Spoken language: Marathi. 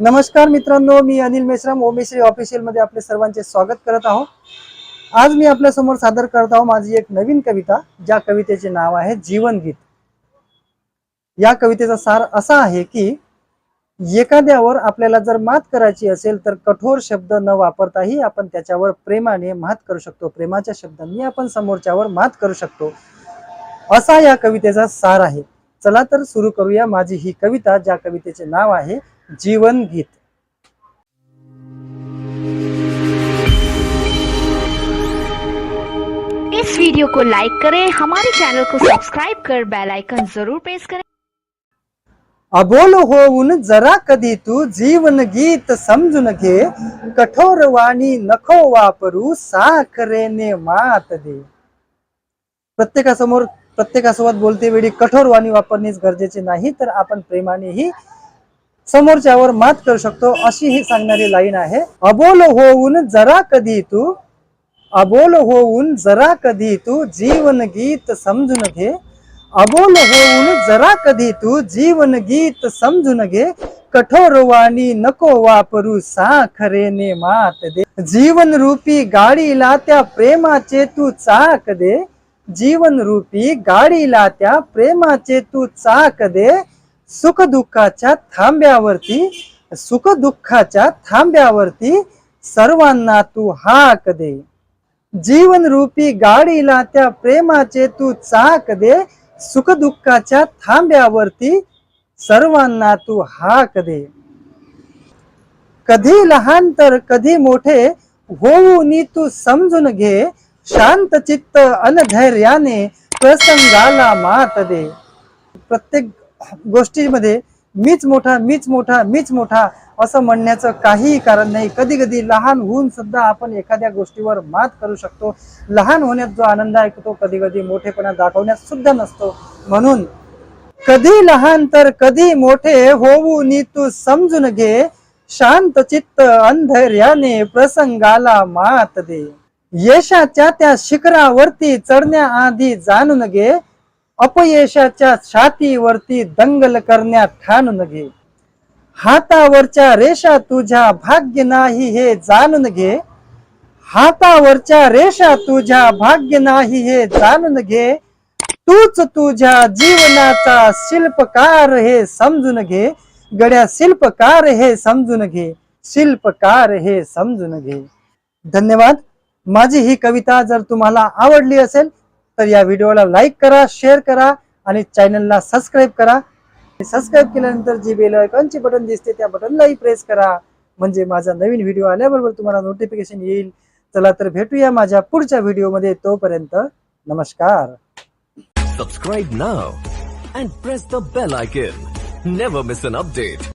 नमस्कार मित्रांनो मी अनिल मेश्राम ओमेश्री ऑफिशियलमध्ये आपले सर्वांचे स्वागत करत आहोत. आज मी आपल्यासमोर सादर करत आहोत माझी एक नवीन कविता ज्या कवितेचे नाव आहे जीवनगीत या कवितेचा सार असा आहे की एखाद्यावर आपल्याला जर मात करायची असेल तर कठोर शब्द न वापरताही आपण त्याच्यावर प्रेमाने मात करू शकतो. प्रेमाच्या शब्दांनी आपण समोरच्यावर मात करू शकतो. असा या कवितेचा सार आहे. चला तर सुरू करूया माझी ही कविता ज्या कवितेचे नाव आहे जीवन गीत. इस वीडियो को लाइक करें हमारे चैनल को सब्सक्राइब कर बेल आइकन जरूर प्रेस करें। अबोल होऊन जरा कधी तू जीवन गीत समजून घे। कठोर वाणी नको वापरू साखरेने मात दे। प्रत्येकासमोर प्रत्येकासोबत बोलते वेळी कठोर वाणी वापरणेच गरजेचे नाही तर आपण प्रेमानेही समोरच्यावर मात करू शकतो अशी ही सांगणारी लाईन आहे. अबोल होऊन जरा कधी तू अबोल होऊन जरा कधी तू जीवन गीत समजून घे. अबोल होऊन जरा कधी तू जीवन गीत समजून घे. कठोर वाणी नको वापरू साखरेने मात दे. जीवन रूपी गाडीला त्या प्रेमाचे तू चाक दे. जीवन रूपी गाडीला त्या प्रेमाचे तू चाक दे. सुख दुःखाच्या थांब्यावरती सुख दुःखाच्या थांब्यावरती सर्वांना तू हाक दे. जीवन रूपी गाडीला त्या प्रेमाचे तू चाक दे. सुख दुःखाच्या थांब्यावरती सर्वांना तू हाक दे. कधी लहान तर कधी मोठे होऊन तू समजून घे. शांत चित्त अनधैर्याने प्रसंगाला मात दे. प्रत्येक गोष्टीमध्ये मीच मोठा मीच मोठा मीच मोठा असं म्हणण्याचं काहीही कारण नाही. कधी कधी लहान होऊन सुद्धा आपण एखाद्या गोष्टीवर मात करू शकतो. लहान होण्यात जो आनंद आहे तो कधी कधी मोठेपणा दाखवण्यात सुद्धा नसतो. म्हणून कधी लहान तर कधी मोठे होऊन तू समजून घे. शांत चित्त अंधैर्याने प्रसंगाला मात दे. यशाच्या त्या शिखरावरती चढण्याआधी जाणून घे. अपयशाच्या छातीवरती दंगल करण्यात ठाणून घे हातावरच्या रेषा तुझ्या भाग्य नाही हे जाणून घे. हातावरच्या रेषा तुझ्या भाग्य नाही हे जाणून घे. तूच तुझ्या जीवनाचा शिल्पकार हे समजून घे. गड्या शिल्पकार हे समजून घे. शिल्पकार हे समजून घे. धन्यवाद. माझी ही कविता जर तुम्हाला आवडली असेल तर या व्हिडिओला लाईक करा शेअर करा आणि चॅनलला सबस्क्राईब करा. सबस्क्राईब केल्यानंतर जी बेल आयकॉनचे बटन दिसते त्या बटनलाही प्रेस करा. म्हणजे माझा नवीन व्हिडिओ आल्याबरोबर तुम्हाला नोटिफिकेशन येईल. चला तर भेटूया माझ्या पुढच्या व्हिडिओमध्ये. तोपर्यंत नमस्कार. Subscribe now and press the bell icon never miss an update